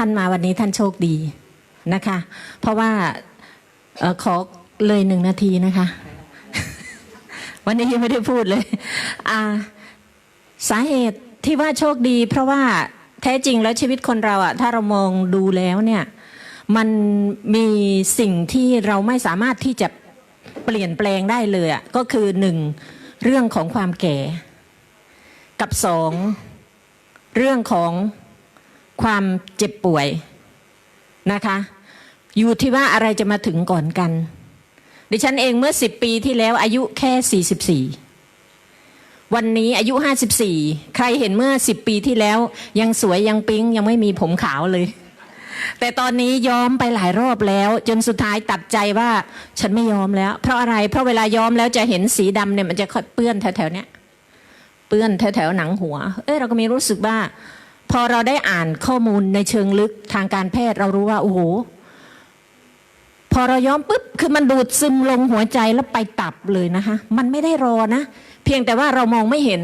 ท่านมาวันนี้ท่านโชคดีนะคะ เพราะว่าออขอเลยหนึ่งนาทีนะคะ วันนี้ยังไม่ได้พูดเลยสาเหตุที่ว่าโชคดี เพราะว่าแท้จริงแล้วชีวิตคนเราอะถ้าเรามองดูแล้วเนี่ย มันมีสิ่งที่เราไม่สามารถที่จะเปลี่ยนแปลงได้เลยอะก็คือหนึ่งเรื่องของความแก่ กับสองเรื่องของ ความเจ็บป่วยนะคะ อยู่ที่ว่าอะไรจะมาถึงก่อนกัน ดิฉันเองเมื่อสิบปีที่แล้วอายุแค่สี่สิบสี่วันนี้อายุห้าสิบสี่ใครเห็นเมื่อสิบปีที่แล้ว ยังสวยยังปิ๊งยังไม่มีผมขาวเลย แต่ตอนนี้ยอมไปหลายรอบแล้ว จนสุดท้ายตัดใจว่าฉันไม่ยอมแล้ว เพราะอะไรเพราะเวลายอมแล้วจะเห็นสีดำเนี่ยมันจะเปื้อนแถวๆเนี้ยเปื้อนแถวๆหนังหัว เอ้ยเราก็มีรู้สึกว่า พอเราได้อ่านข้อมูลในเชิงลึกทางการแพทย์เรารู้ว่าโอ้โหพอเราย้อมปุ๊บคือมันดูดซึมลงหัวใจแล้วไปตับเลยนะคะ มันไม่ได้รอนะ เพียงแต่ว่าเรามองไม่เห็น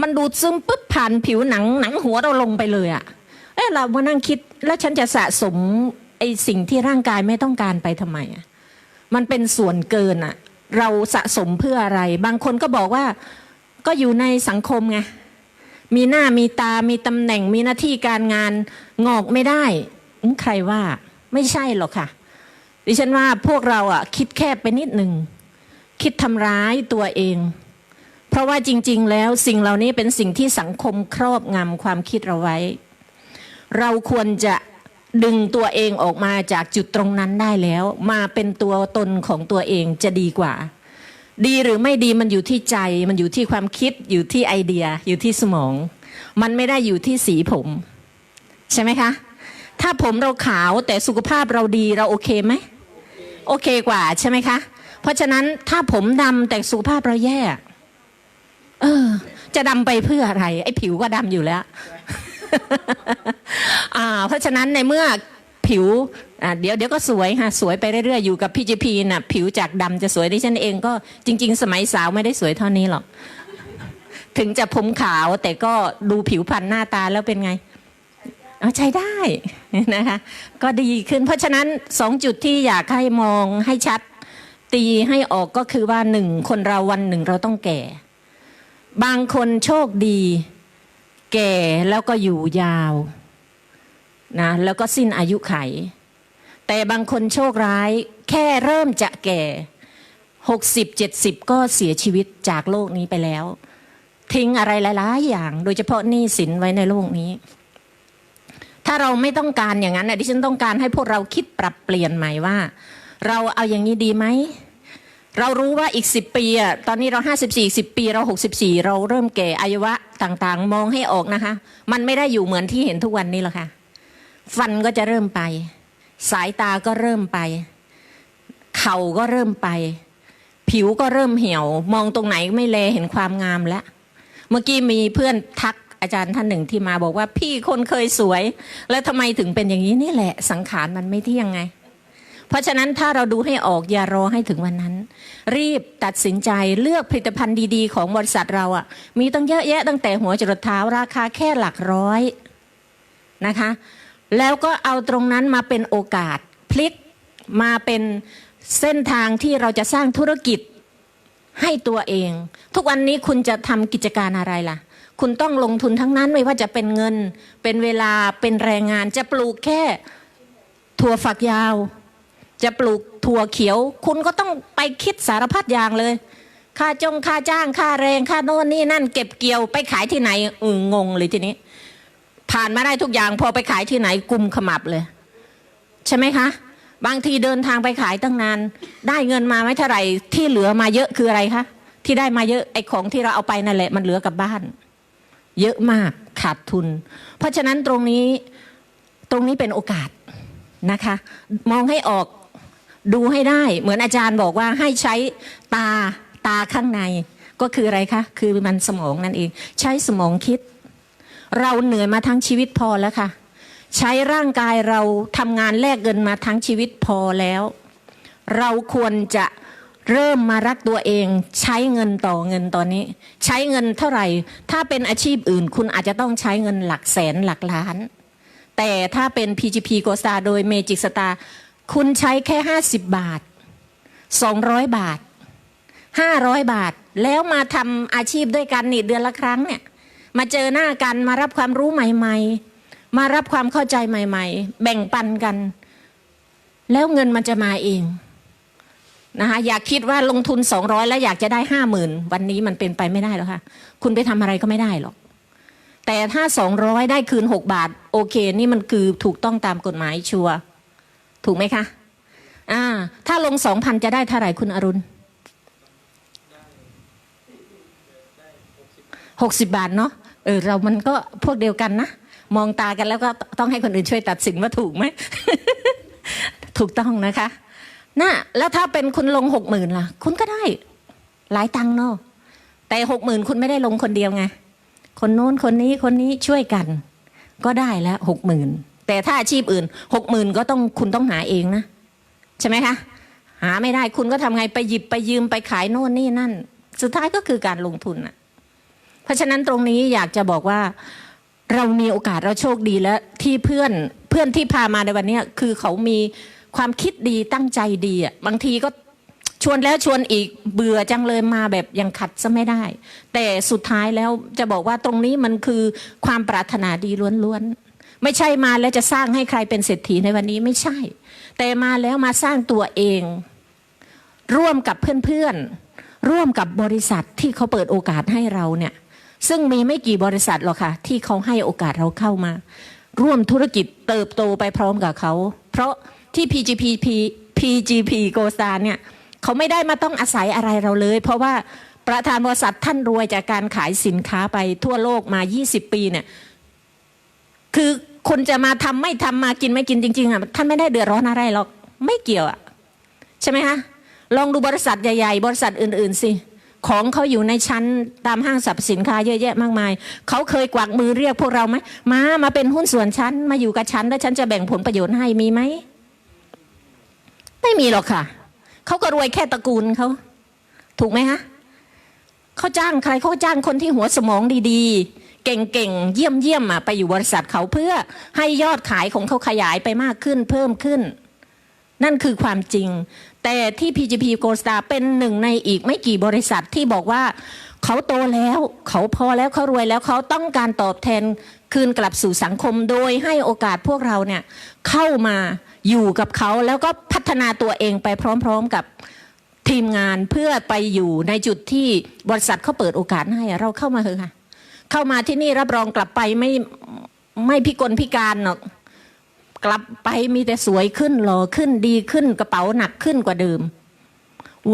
มันดูดซึมปุ๊บผ่านผิวหนังหนังหัวเราลงไปเลยอะเอ้เรามานั่งคิดแล้วฉันจะสะสมไอ้สิ่งที่ร่างกายไม่ต้องการไปทำไมอะมันเป็นส่วนเกินอะเราสะสมเพื่ออะไร บางคนก็บอกว่า ก็อยู่ในสังคมไง มีหน้ามีตามีตำแหน่งมีหน้าที่การงานงอกไม่ได้ใครว่าไม่ใช่หรอกค่ะ ดิฉันว่าพวกเราอะคิดแคบไปนิดหนึ่งคิดทำร้ายตัวเอง เพราะว่าจริง ๆ แล้วสิ่งเหล่านี้เป็นสิ่งที่สังคมครอบงำความคิดเราไว้ เราควรจะดึงตัวเองออกมาจากจุดตรงนั้นได้แล้ว มาเป็นตัวตนของตัวเองจะดีกว่า ดีหรือไม่ดีมันอยู่ที่ใจ มันอยู่ที่ความคิด อยู่ที่ไอเดีย อยู่ที่สมอง มันไม่ได้อยู่ที่สีผม ใช่ไหมคะ ถ้าผมเราขาวแต่สุขภาพเราดีเราโอเคไหมโอเคกว่าใช่ไหมคะ เพราะฉะนั้นถ้าผมดำแต่สุขภาพเราแย่ เออ จะดำไปเพื่ออะไร ไอ้ผิวก็ดำอยู่แล้ว อ่า เพราะฉะนั้นในเมื่อ ผิวเดี๋ยวเดี๋ยวก็สวยค่ะสวยไปเรื่อยๆ อยู่กับพี่จีพีน่ะ ผิวจากดำจะสวยดิฉันเองก็จริง ๆ สมัยสาวไม่ได้สวยเท่านี้หรอก ถึงจะผมขาวแต่ก็ดูผิวพรรณหน้าตาแล้วเป็นไงเอใช้ได้นะคะ ก็ดีขึ้น เพราะฉะนั้นสองจุดที่อยากให้มองให้ชัด ตีให้ออกก็คือว่าหนึ่งคนเราวันหนึ่งเราต้องแก่ บางคนโชคดี แก่แล้วก็อยู่ยาว นะแล้วก็สิ้นอายุไข แต่บางคนโชคร้าย แค่เริ่มจะแก่หกสิบเจ็ดสิบก็เสียชีวิตจากโลกนี้ไปแล้ว ทิ้งอะไรหลายๆอย่าง โดยเฉพาะหนี้สินไว้ในโลกนี้ ถ้าเราไม่ต้องการอย่างนั้นน่ะดิฉันต้องการให้พวกเราคิดปรับเปลี่ยนใหม่ว่า เราเอาอย่างนี้ดีไหมเรารู้ว่าอีกสิบปีอะตอนนี้เราห้าสิบสี่สิบปีเราหกสิบสี่เราเริ่มแก่อายุวะต่างๆ มองให้ออกนะคะ มันไม่ได้อยู่เหมือนที่เห็นทุกวันนี้หรอกค่ะ ฟันก็จะเริ่มไป สายตาก็เริ่มไป เข่าก็เริ่มไป ผิวก็เริ่มเหี่ยว มองตรงไหนไม่แลเห็นความงามแล้ว เมื่อกี้มีเพื่อนทักอาจารย์ท่านหนึ่งที่มาบอกว่าพี่คนเคยสวย แล้วทำไมถึงเป็นอย่างนี้นี่แหละ สังขารมันไม่เที่ยงไง เพราะฉะนั้นถ้าเราดูให้ออกอย่ารอให้ถึงวันนั้น รีบตัดสินใจเลือกผลิตภัณฑ์ดีๆ ของบริษัทเราอะ่ะ มีตั้งเยอะแยะตั้งแต่หัวจรดเท้าราคาแค่หลักร้อยนะคะ แล้วก็เอาตรงนั้นมาเป็นโอกาส พลิกมาเป็นเส้นทางที่เราจะสร้างธุรกิจให้ตัวเอง ทุกวันนี้คุณจะทำกิจการอะไรล่ะ คุณต้องลงทุนทั้งนั้นไม่ว่าจะเป็นเงิน เป็นเวลาเป็นแรงงาน จะปลูกแค่ถั่วฝักยาว จะปลูกถั่วเขียว คุณก็ต้องไปคิดสารพัดอย่างเลย ค่าจงค่าจ้างค่าแรงค่าโน่นนี่นั่น เก็บเกี่ยวไปขายที่ไหนอืงงเลยทีนี้ ผ่านมาได้ทุกอย่างพอไปขายที่ไหนกุมขมับเลย ใช่ไหมคะ บางทีเดินทางไปขายตั้งนาน ได้เงินมาไม่เท่าไหร่ที่เหลือมาเยอะคืออะไรคะที่ได้มาเยอะไอ้ของที่เราเอาไปนั่นแหละมันเหลือกลับบ้าน เยอะมากขาดทุน เพราะฉะนั้นตรงนี้ตรงนี้เป็นโอกาสนะคะ มองให้ออกดูให้ได้ เหมือนอาจารย์บอกว่าให้ใช้ตาตาข้างใน ก็คืออะไรคะ คือมันสมองนั่นเอง ใช้สมองคิด เราเหนื่อยมาทั้งชีวิตพอแล้วค่ะ ใช้ร่างกายเราทำงานแลกเงินมาทั้งชีวิตพอแล้ว เราควรจะเริ่มมารักตัวเอง ใช้เงินต่อเงินตอนนี้ ใช้เงินเท่าไหร่ ถ้าเป็นอาชีพอื่น คุณอาจจะต้องใช้เงินหลักแสนหลักล้าน แต่ถ้าเป็น PGP g o s t a โดย Magic Star คุณใช้แค่ 50 บาท 200 บาท 500 บาท แล้วมาทำอาชีพด้วยกันนี่เดือนละครั้งเนี่ย มาเจอหน้ากันมารับความรู้ใหม่ ๆ มารับความเข้าใจใหม่ ๆ แบ่งปันกัน แล้วเงินมันจะมาเองนะคะอยากคิดว่าลงทุน200แล้วอยากจะได้50,000วันนี้มันเป็นไปไม่ได้แล้วค่ะ คุณไปทำอะไรก็ไม่ได้หรอก แต่ถ้า200ได้คืน6บาท โอเค นี่มันคือถูกต้องตามกฎหมายชัวถูกไหมคะอ่า ถ้าลง2,000จะได้เท่าไหร่คุณอรุณหกสิบบาทเนาะ เออเรามันก็พวกเดียวกันนะ มองตากันแล้วก็ต้องให้คนอื่นช่วยตัดสินว่าถูกไหม ถูกต้องนะคะน่ะแล้วถ้าเป็นคุณลงหกหมื่นล่ะ คุณก็ได้ หลายตังค์เนาะแต่หกหมื่นคุณไม่ได้ลงคนเดียวไง คนโน้นคนนี้คนนี้ช่วยกัน ก็ได้แล้วหกหมื่นแต่ถ้าอาชีพอื่นหกหมื่นก็ต้องคุณต้องหาเองนะ ใช่ไหมคะหาไม่ได้คุณก็ทำไงไปหยิบไปยืมไปขายโน่นนี่นั่น สุดท้ายก็คือการลงทุนน่ะ เพราะฉะนั้นตรงนี้อยากจะบอกว่าเรามีโอกาสเราโชคดีแล้วที่เพื่อนเพื่อนที่พามาในวันนี้คือเขามีความคิดดีตั้งใจดีอะบางทีก็ชวนแล้วชวนอีกเบื่อจังเลยมาแบบยังขัดซะไม่ได้ แต่สุดท้ายแล้วจะบอกว่าตรงนี้มันคือความปรารถนาดีล้วนๆ ไม่ใช่มาแล้วจะสร้างให้ใครเป็นเศรษฐีในวันนี้ไม่ใช่ แต่มาแล้วมาสร้างตัวเอง ร่วมกับเพื่อนๆ ร่วมกับบริษัทที่เขาเปิดโอกาสให้เราเนี่ย ซึ่งมีไม่กี่บริษัทหรอกค่ะ ที่เขาให้โอกาสเราเข้ามา ร่วมธุรกิจเติบโตไปพร้อมกับเขา เพราะที่ PGP PGP Go Star เนี่ยเขาไม่ได้มาต้องอาศัยอะไรเราเลย เพราะว่าประธานบริษัทท่านรวยจากการขายสินค้าไปทั่วโลกมา 20 ปีเนี่ยคือคนจะมาทำไม่ทำมากินไม่กินจริงๆอะท่านไม่ได้เดือดร้อนอะไรหรอกไม่เกี่ยวอะใช่ไหมคะลองดูบริษัทใหญ่ๆ บริษัทอื่นๆสิ ของเขาอยู่ในชั้นตามห้างสรรพสินค้าเยอะแยะมากมาย เขาเคยกวักมือเรียกพวกเราไหมมามาเป็นหุ้นส่วนฉันมาอยู่กับฉันแล้วฉันจะแบ่งผลประโยชน์ให้มีไหมไม่มีหรอกค่ะ เขาก็รวยแค่ตระกูลเขาถูกไหมฮะเขาจ้างใครเขาจ้างคนที่หัวสมองดีๆ เก่งๆ เยี่ยมๆอะไปอยู่บริษัทเขาเพื่อให้ยอดขายของเขาขยายไปมากขึ้นเพิ่มขึ้น นั่นคือความจริง แต่ที่ PGP g o Star เป็นหนึ่งในอีกไม่กี่บริษัทที่บอกว่าเขาโตแล้วเขาพอแล้วเขารวยแล้วเขาต้องการตอบแทนคืนกลับสู่สังคมโดยให้โอกาสพวกเราเนี่ยเข้ามาอยู่กับเขาแล้วก็พัฒนาตัวเองไปพร้อม ๆกับทีมงานเพื่อไปอยู่ในจุดที่บริษัทเขาเปิดโอกาสให้เราเข้ามาเถอะค่ะ เข้ามาที่นี่รับรองกลับไปไม่ไม่พิกลพิการหรอก กลับไปมีแต่สวยขึ้นหล่อขึ้นดีขึ้นกระเป๋าหนักขึ้นกว่าเดิม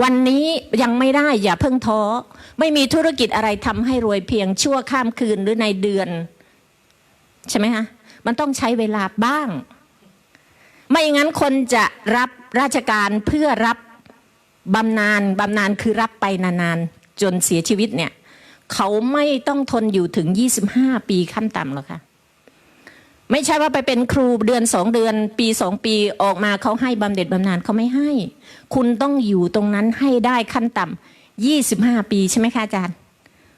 วันนี้ยังไม่ได้อย่าเพิ่งท้อ ไม่มีธุรกิจอะไรทำให้รวยเพียงชั่วข้ามคืนหรือในเดือน ใช่ไหมคะมันต้องใช้เวลาบ้าง ไม่อย่างนั้นคนจะรับราชการเพื่อรับบำนาญบำนาญคือรับไปนานๆ จนเสียชีวิตเนี่ย เขาไม่ต้องทนอยู่ถึง 25 ปีขั้นต่ำหรอกค่ะ ไม่ใช่ว่าไปเป็นครูเดือนสองเดือน ปีสองปีออกมาเขาให้บำเหน็จบำนาญเขาไม่ให้ คุณต้องอยู่ตรงนั้นให้ได้ขั้นต่ำยี่สิบห้าปีใช่ไหมคะอาจารย์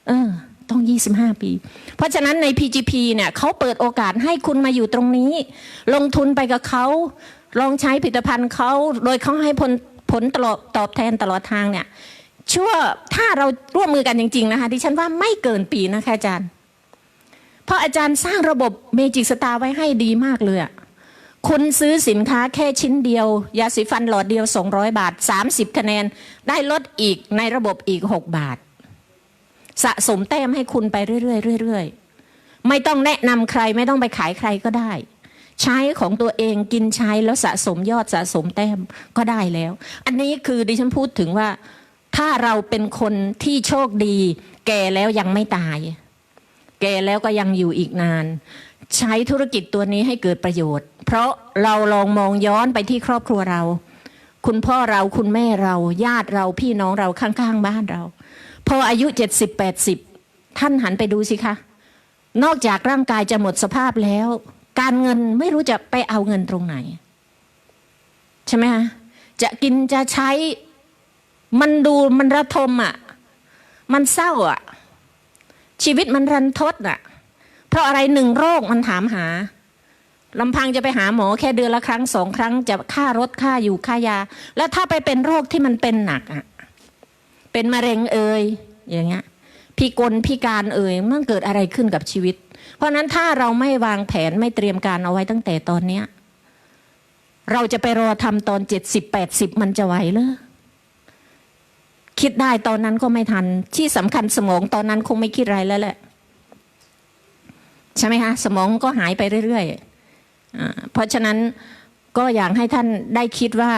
เออ ต้องยี่สิบห้าปี เพราะฉะนั้นใน PGP เนี่ยเขาเปิดโอกาสให้คุณมาอยู่ตรงนี้ ลงทุนไปกับเขาลองใช้ผลิตภัณฑ์เขาโดยเขาให้ผลผลตลอดตอบแทนตลอดทางเนี่ยชั่วถ้าเราร่วมมือกันจริง ๆ นะคะดิฉันว่าไม่เกินปีนะคะอาจารย์ เพราะอาจารย์สร้างระบบเมจิกสตาร์ไว้ให้ดีมากเลยอะคุณซื้อสินค้าแค่ชิ้นเดียว ยาสีฟันหลอดเดียว 200 บาท 30 คะแนน ได้ลดอีกในระบบอีก 6 บาท สะสมแต้มให้คุณไปเรื่อยๆเรื่อยๆ ไม่ต้องแนะนำใครไม่ต้องไปขายใครก็ได้ ใช้ของตัวเองกินใช้แล้วสะสมยอดสะสมแต้มก็ได้แล้ว อันนี้คือดิฉันพูดถึงว่า ถ้าเราเป็นคนที่โชคดี แก่แล้วยังไม่ตาย แก่แล้วก็ยังอยู่อีกนาน ใช้ธุรกิจตัวนี้ให้เกิดประโยชน์ เพราะเราลองมองย้อนไปที่ครอบครัวเรา คุณพ่อเราคุณแม่เรา ญาติเราพี่น้องเราข้างๆบ้านเราพออายุเจ็ดสิบแปดสิบท่านหันไปดูสิคะนอกจากร่างกายจะหมดสภาพแล้ว การเงินไม่รู้จะไปเอาเงินตรงไหน ใช่ไหมคะจะกินจะใช้มันดูมันระทมอะ มันเศร้าอะ ชีวิตมันรันทดอะ เพราะอะไรหนึ่งโรคมันถามหาลำพังจะไปหาหมอแค่เดือนละครั้งสองครั้งจะค่ารถค่าอยู่ค่ายา แล้วถ้าไปเป็นโรคที่มันเป็นหนักอะเป็นมะเร็งเอ่ยอย่างเงี้ยพิกลพิการเอ่ยมันเกิดอะไรขึ้นกับชีวิต เพราะนั้นถ้าเราไม่วางแผนไม่เตรียมการเอาไว้ตั้งแต่ตอนเนี้ย เราจะไปรอทำตอนเจ็ดสิบแปดสิบมันจะไหวหรือ คิดได้ตอนนั้นก็ไม่ทัน ที่สำคัญสมองตอนนั้นคงไม่คิดอะไรแล้วแหละ ใช่ไหมคะสมองก็หายไปเรื่อยๆเพราะฉะนั้นก็อยากให้ท่านได้คิดว่า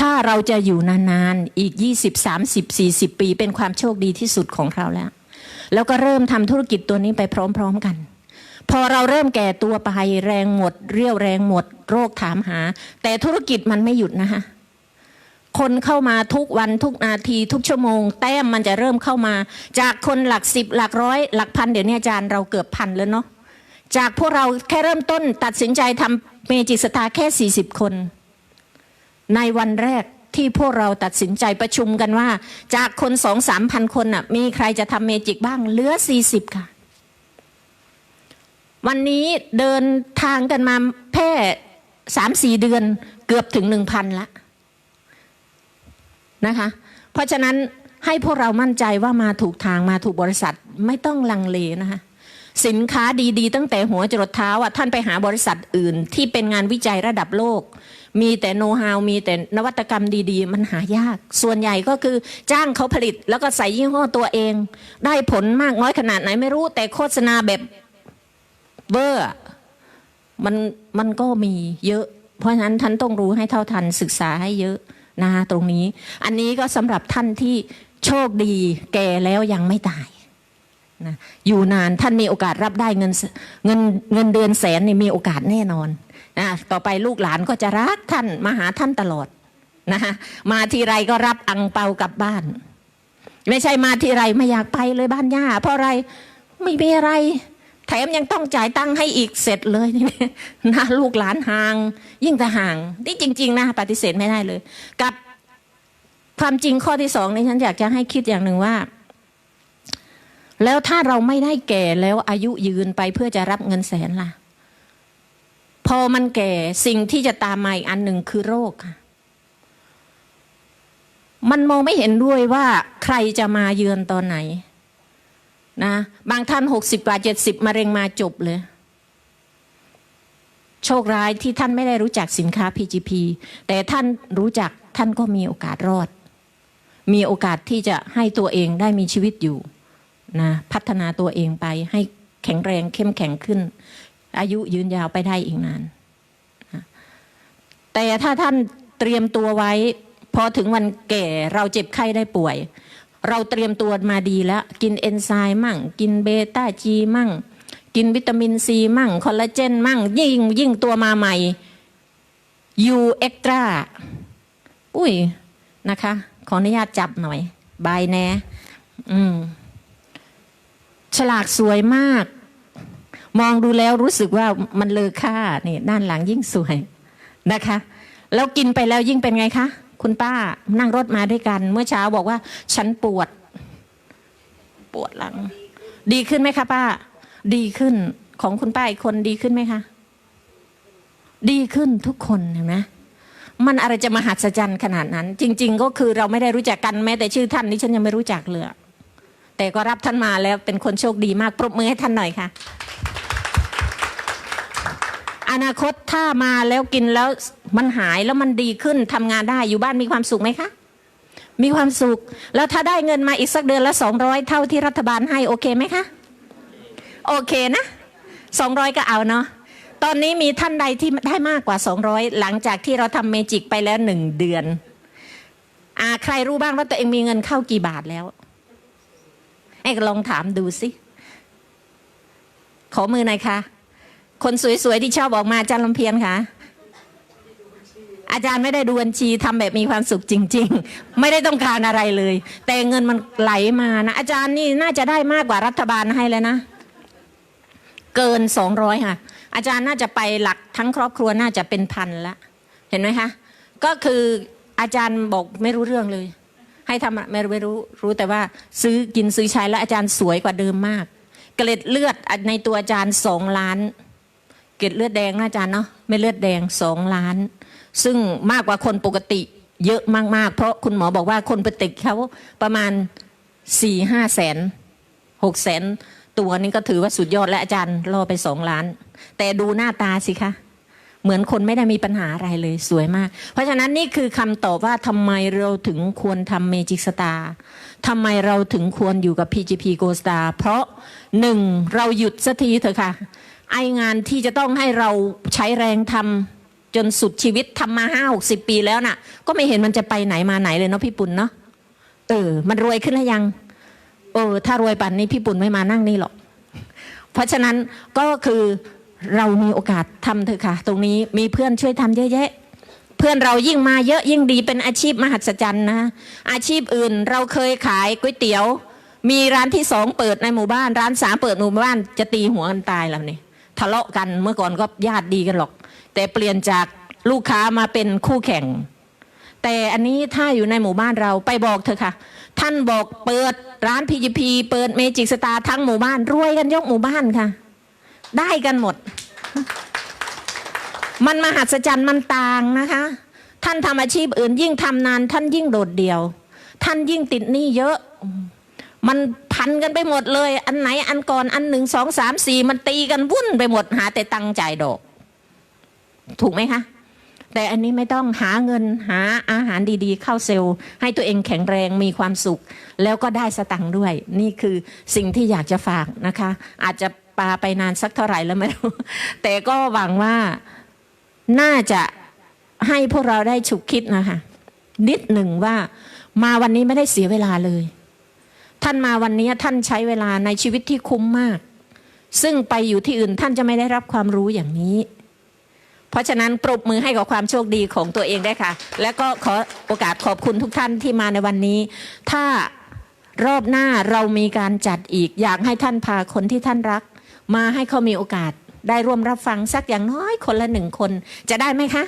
ถ้าเราจะอยู่นานๆ อีก 20 30 40 ปีเป็นความโชคดีที่สุดของเราแล้ว แล้วก็เริ่มทำธุรกิจตัวนี้ไปพร้อม ๆกัน พอเราเริ่มแก่ตัวไปแรงหมด เรี่ยวแรงหมด โรคถามหา แต่ธุรกิจมันไม่หยุดนะคะ คนเข้ามาทุกวันทุกนาทีทุกชั่วโมง แต้มมันจะเริ่มเข้ามา จากคนหลักสิบหลักร้อยหลักพันเดี๋ยวนี้อาจารย์เราเกือบพันแล้วเนาะจากพวกเราแค่เริ่มต้นตัดสินใจทำเมจิสตาแค่ 40 คน ในวันแรกที่พวกเราตัดสินใจประชุมกันว่า จากคนสองสามพันคนน่ะ มีใครจะทำเมจิกบ้างเหลือ 40 ค่ะ วันนี้เดินทางกันมาแค่สามสี่เดือนเกือบถึงหนึ่งพันละ นะคะ เพราะฉะนั้นให้พวกเรามั่นใจว่ามาถูกทางมาถูกบริษัทไม่ต้องลังเลนะคะสินค้าดีๆ ตั้งแต่หัวจรดเท้าอะท่านไปหาบริษัทอื่น ที่เป็นงานวิจัยระดับโลก มีแต่โน้ตฮาวมีแต่นวัตกรรมดีๆ มันหายาก ส่วนใหญ่ก็คือจ้างเขาผลิตแล้วก็ใส่ยี่ห้อตัวเอง ได้ผลมากน้อยขนาดไหนไม่รู้ แต่โฆษณาแบบเบอร์มันมันก็มีเยอะ เพราะฉะนั้นท่านต้องรู้ให้เท่าทันศึกษาให้เยอะ นะคะตรงนี้ อันนี้ก็สำหรับท่านที่โชคดีแก่แล้วยังไม่ตายนะอยู่นานท่านมีโอกาสรับได้เงินเงินเงินเดือนแสนนี่มีโอกาสแน่นอนนะต่อไปลูกหลานก็จะรักท่านมาหาท่านตลอดนะคะมาทีไรก็รับอังเปากลับบ้าน ไม่ใช่มาทีไรไม่อยากไปเลยบ้านย่าเพราะอะไรไม่มีอะไร แถมยังต้องจ่ายตังค์ให้อีกเสร็จเลยนี่นะลูกหลานห่าง ยิ่งแต่ห่างที่จริง ๆ นะปฏิเสธไม่ได้เลย กับความจริงข้อที่สองนี่ฉันอยากจะให้คิดอย่างหนึ่งว่า แล้วถ้าเราไม่ได้แก่แล้วอายุยืนไปเพื่อจะรับเงินแสนล่ะ พอมันแก่สิ่งที่จะตามมาอีกอันหนึ่งคือโรคค่ะมันมองไม่เห็นด้วยว่าใครจะมาเยือนตอนไหน นะบางท่านหกสิบกว่าเจ็ดสิบมะเร็งมาจบเลย โชคร้ายที่ท่านไม่ได้รู้จักสินค้า PGP แต่ท่านรู้จักท่านก็มีโอกาสรอด มีโอกาสที่จะให้ตัวเองได้มีชีวิตอยู่นะพัฒนาตัวเองไปให้แข็งแรงเข้มแข็งขึ้น อายุยืนยาวไปได้อีกนานนะแต่ถ้าท่านเตรียมตัวไว้ พอถึงวันแก่เราเจ็บไข้ได้ป่วย เราเตรียมตัวมาดีแล้ว กินเอนไซม์มั่ง กินเบต้าจีมั่ง กินวิตามินซีมั่ง คอลลาเจนมั่ง ยิ่งยิ่งตัวมาใหม่ยูเอ็กตราอุ้ยนะคะ ขออนุญาตจับหน่อย บายแน่อืมฉลากสวยมาก มองดูแล้วรู้สึกว่ามันเลอค่านี่ด้านหลังยิ่งสวยนะคะ แล้วกินไปแล้วยิ่งเป็นไงคะ คุณป้านั่งรถมาด้วยกัน เมื่อเช้าบอกว่า ฉันปวด ปวดหลัง ดีขึ้นไหมคะป้า ดีขึ้นของคุณป้าอีกคนดีขึ้นไหมคะ ดีขึ้นทุกคนเห็นไหมมันอะไรจะมหัศจรรย์ขนาดนั้น จริง ๆ ก็คือเราไม่ได้รู้จักกันแม้แต่ชื่อท่านนี่ฉันยังไม่รู้จักเลยแต่ก็รับท่านมาแล้วเป็นคนโชคดีมากปรบมือให้ท่านหน่อยค่ะ อนาคตถ้ามาแล้วกินแล้ว มันหายแล้วมันดีขึ้นทำงานได้อยู่บ้านมีความสุขไหมคะมีความสุข แล้วถ้าได้เงินมาอีกสักเดือนละสองร้อยเท่าที่รัฐบาลให้โอเคไหมคะ โอเคนะสองร้อยก็เอาเนาะตอนนี้มีท่านใดที่ได้มากกว่าสองร้อยหลังจากที่เราทำเมจิกไปแล้วหนึ่งเดือนอาใครรู้บ้างว่าตัวเองมีเงินเข้ากี่บาทแล้วให้ลองถามดูสิขอมือหน่อยค่ะ คนสวยๆที่ชอบออกมาจารย์ลำเพียนค่ะ อาจารย์ไม่ได้ดูบัญชีทำแบบมีความสุขจริง ๆ ไม่ได้ต้องการอะไรเลย แต่เงินมันไหลมานะ อาจารย์นี่น่าจะได้มากกว่ารัฐบาลให้แล้วนะ เกินสองร้อยค่ะ อาจารย์น่าจะไปหลักทั้งครอบครัวน่าจะเป็นพันละ เห็นไหมคะ ก็คืออาจารย์บอกไม่รู้เรื่องเลย ให้ทำไม่รู้ไม่รู้รู้แต่ว่าซื้อกินซื้อใช้แล้วอาจารย์สวยกว่าเดิมมาก เกล็ดเลือดในตัวอาจารย์สองล้าน เกล็ดเลือดแดงนะอาจารย์เนาะไม่เลือดแดงสองล้าน ซึ่งมากกว่าคนปกติเยอะมากๆ เพราะคุณหมอบอกว่าคนปกติเขาประมาณสี่ห้าแสนหกแสนตัวนี่ก็ถือว่าสุดยอดและอาจารย์รอไปสองล้าน แต่ดูหน้าตาสิคะเหมือนคนไม่ได้มีปัญหาอะไรเลยสวยมาก เพราะฉะนั้นนี่คือคำตอบว่าทำไมเราถึงควรทำเมจิกสตาร์ทำไมเราถึงควรอยู่กับ PGP Go Star เพราะหนึ่งเราหยุดสักทีเถอะค่ะ ไองานที่จะต้องให้เราใช้แรงทำ จนสุดชีวิตทำมาห้าหกสิบปีแล้วน่ะ ก็ไม่เห็นมันจะไปไหนมาไหนเลยเนาะพี่ปุ่นเนาะเออ มันรวยขึ้นแล้วยัง เออ ถ้ารวยป่นนี้พี่ปุ่นไม่มานั่งนี่หรอก เพราะฉะนั้นก็คือเรามีโอกาสทำเถอะค่ะ ตรงนี้มีเพื่อนช่วยทำเยอะแยะ เพื่อนเรายิ่งมาเยอะยิ่งดีเป็นอาชีพมหัศจรรย์นะอาชีพอื่นเราเคยขายก๋วยเตี๋ยว มีร้านที่สองเปิดในหมู่บ้าน ร้านสามเปิดหมู่บ้านจะตีหัวกันตายแล้วนี่ทะเลาะกันเมื่อก่อนก็ญาติดีกันหรอก แต่เปลี่ยนจากลูกค้ามาเป็นคู่แข่ง แต่อันนี้ถ้าอยู่ในหมู่บ้านเราไปบอกเถอะค่ะ ท่านบอกเปิดร้านพีจพีเปิดเมจิกสตาร์ทั้งหมู่บ้านรวยกันยกหมู่บ้านค่ะ ได้กันหมด มันมหัศจรรย์มันต่างนะคะ ท่านทำอาชีพอื่นยิ่งทำนานท่านยิ่งโดดเดี่ยว ท่านยิ่งติดหนี้เยอะ มันพันกันไปหมดเลย อันไหนอันก่อนอันหนึ่งสองสามสี่มันตีกันวุ่นไปหมดหาแต่ตังจ่ายดอก ถูกไหมคะแต่อันนี้ไม่ต้องหาเงินหาอาหารดีๆ เข้าเซลล์ ให้ตัวเองแข็งแรงมีความสุข แล้วก็ได้สตังค์ด้วย นี่คือสิ่งที่อยากจะฝากนะคะ อาจจะปาไปนานสักเท่าไหร่แล้วไม่รู้แต่ก็หวังว่าน่าจะให้พวกเราได้ฉุกคิดนะคะนิดหนึ่งว่ามาวันนี้ไม่ได้เสียเวลาเลย ท่านมาวันนี้ท่านใช้เวลาในชีวิตที่คุ้มมาก ซึ่งไปอยู่ที่อื่นท่านจะไม่ได้รับความรู้อย่างนี้ เพราะฉะนั้นปรบมือให้กับความโชคดีของตัวเองได้ค่ะ และก็ขอโอกาสขอบคุณทุกท่านที่มาในวันนี้ ถ้ารอบหน้าเรามีการจัดอีก อยากให้ท่านพาคนที่ท่านรัก มาให้เขามีโอกาสได้ร่วมรับฟังสักอย่างน้อยคนละหนึ่งคนจะได้ไหมคะ